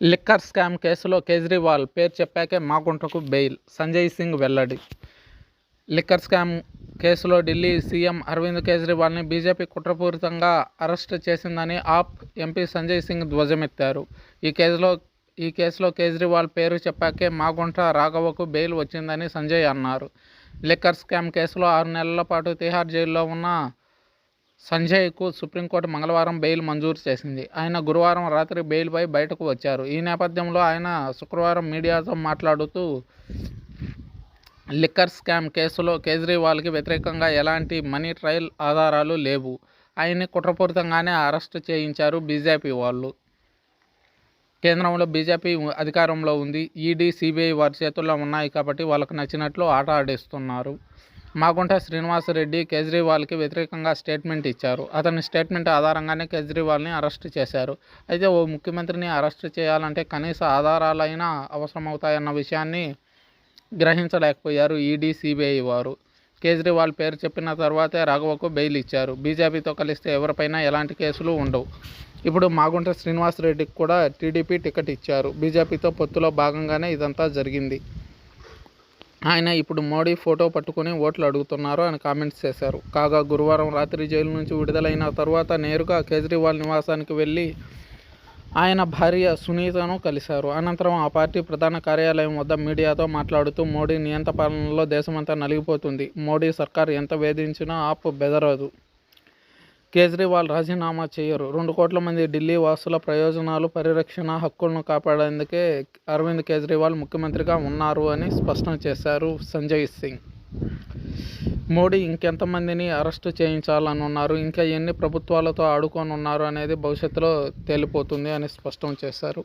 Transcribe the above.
Liquor scam కేసులో కేజ్రీవాల్ పేరు చెప్పాకే మాగుంటకు బెయిల్. సంజయ్ సింగ్ వెల్లడి. లిక్కర్ స్కామ్ కేసులో ఢిల్లీ సీఎం అరవింద్ కేజ్రీవాల్ని బీజేపీ కుట్రపూరితంగా అరెస్ట్ చేసిందని ఆప్ ఎంపీ సంజయ్ సింగ్ ధ్వజమెత్తారు. ఈ కేసులో ఈ కేసులో కేజ్రీవాల్ పేరు చెప్పాకే మాగుంట రాఘవకు బెయిల్ వచ్చిందని సంజయ్ అన్నారు. లిక్కర్ స్కామ్ కేసులో ఆరు నెలల పాటు తిహార్ జైల్లో ఉన్న సంజయ్కు సుప్రీంకోర్టు మంగళవారం బెయిల్ మంజూరు చేసింది. ఆయన గురువారం రాత్రి బెయిల్పై బయటకు వచ్చారు. ఈ నేపథ్యంలో ఆయన శుక్రవారం మీడియాతో మాట్లాడుతూ లిక్కర్ స్కామ్ కేసులో కేజ్రీవాల్కి వ్యతిరేకంగా ఎలాంటి మనీ ట్రయల్ ఆధారాలు లేవు. ఆయన్ని కుట్రపూరితంగానే అరెస్టు చేయించారు బీజేపీ వాళ్ళు. కేంద్రంలో బీజేపీ అధికారంలో ఉంది. ఈడీ సిబిఐ వారి చేతుల్లో ఉన్నాయి కాబట్టి వాళ్ళకు నచ్చినట్లు ఆట ఆడిస్తున్నారు. మాగుంట శ్రీనివాసరెడ్డి కేజ్రీవాల్కి వ్యతిరేకంగా స్టేట్మెంట్ ఇచ్చారు. అతని స్టేట్మెంట్ ఆధారంగానే కేజ్రీవాల్ని అరెస్ట్ చేశారు. అయితే ఓ ముఖ్యమంత్రిని అరెస్ట్ చేయాలంటే కనీస ఆధారాలైనా అవసరమవుతాయన్న విషయాన్ని గ్రహించలేకపోయారు ఈడీ సిబిఐ వారు. కేజ్రీవాల్ పేరు చెప్పిన తర్వాతే రాఘవకు బెయిల్ ఇచ్చారు. బీజేపీతో కలిస్తే ఎవరిపైనా ఎలాంటి కేసులు ఉండవు. ఇప్పుడు మాగుంట శ్రీనివాసరెడ్డికి కూడా టీడీపీ టికెట్ ఇచ్చారు. బీజేపీతో పొత్తులో భాగంగానే ఇదంతా జరిగింది. ఆయన ఇప్పుడు మోడీ ఫోటో పట్టుకుని ఓట్లు అడుగుతున్నారు అని కామెంట్స్ చేశారు. కాగా గురువారం రాత్రి జైలు నుంచి విడుదలైన తర్వాత నేరుగా కేజ్రీవాల్ నివాసానికి వెళ్ళి ఆయన భార్య సునీతను కలిశారు. అనంతరం ఆ పార్టీ ప్రధాన కార్యాలయం వద్ద మీడియాతో మాట్లాడుతూ మోడీ నియంత పాలనలో దేశమంతా నలిగిపోతుంది. మోడీ సర్కార్ ఎంత వేధించినా ఆప్ బెదరదు. కేజ్రీవాల్ రాజీనామా చేయరు. రెండు కోట్ల మంది ఢిల్లీ వాసుల ప్రయోజనాలు పరిరక్షణ హక్కులను కాపాడేందుకే అరవింద్ కేజ్రీవాల్ ముఖ్యమంత్రిగా ఉన్నారు అని స్పష్టం చేశారు సంజయ్ సింగ్. మోడీ ఇంకెంతమందిని అరెస్టు చేయించాలనున్నారు? ఇంకా ఎన్ని ప్రభుత్వాలతో ఆడుకోనున్నారు అనేది భవిష్యత్తులో తేలిపోతుంది అని స్పష్టం చేశారు.